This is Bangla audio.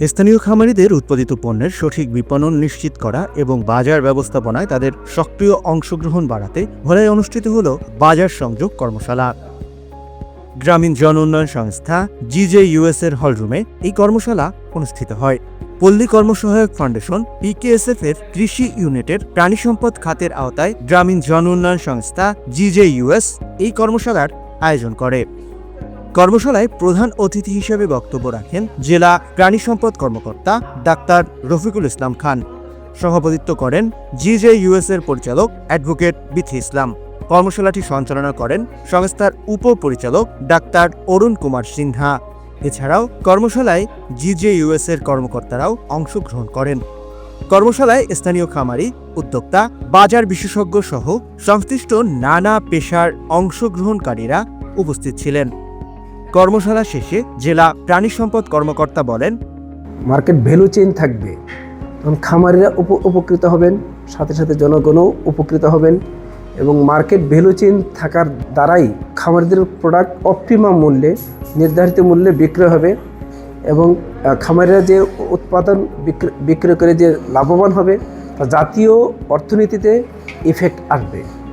স্থানীয় খামারিদের উৎপাদিত পণ্যের সঠিক বিপণন নিশ্চিত করা এবং বাজার ব্যবস্থাপনায় তাদের সক্রিয় অংশগ্রহণ বাড়াতে ভোলায় অনুষ্ঠিত হল বাজার সংযোগ কর্মশালা। গ্রামীণ জন উন্নয়ন সংস্থা জিজে ইউএস এর হলরুমে এই কর্মশালা অনুষ্ঠিত হয়। পল্লী কর্মসহায়ক ফাউন্ডেশন পিকেএসএফ এর কৃষি ইউনিটের প্রাণী সম্পদ খাতের আওতায় গ্রামীণ জন উন্নয়ন সংস্থা জিজে ইউএস এই কর্মশালার আয়োজন করে। কর্মশালায় প্রধান অতিথি হিসেবে বক্তব্য রাখেন জেলা প্রাণী সম্পদ কর্মকর্তা ডাক্তার রফিকুল ইসলাম খান। সভাপতিত্ব করেন জিজে ইউএস এর পরিচালক অ্যাডভোকেট বিথি ইসলাম। কর্মশালাটি সঞ্চালনা করেন সংস্থার উপপরিচালক ডাক্তার অরুণ কুমার সিনহা। এছাড়াও কর্মশালায় জিজে ইউএস এর কর্মকর্তারাও অংশগ্রহণ করেন। কর্মশালায় স্থানীয় খামারি, উদ্যোক্তা, বাজার বিশেষজ্ঞ সহ সংশ্লিষ্ট নানা পেশার অংশগ্রহণকারীরা উপস্থিত ছিলেন। কর্মশালা শেষে জেলা প্রাণী সম্পদ কর্মকর্তা বলেন, মার্কেট ভ্যালু চেইন থাকবে। তখন খামারিরা উপ- উপকৃত হবেন, সাথে সাথে জনগণও উপকৃত হবেন এবং মার্কেট ভ্যালু চেইন থাকার দ্বারাই খামারিদের প্রোডাক্ট অপটিমাম মূল্যে, নির্ধারিত মূল্যে বিক্রয় হবে এবং খামারিরা যে উৎপাদন বিক্র- বিক্রয় করে যে লাভবান হবে, তা জাতীয় অর্থনীতিতে ইফেক্ট আসবে।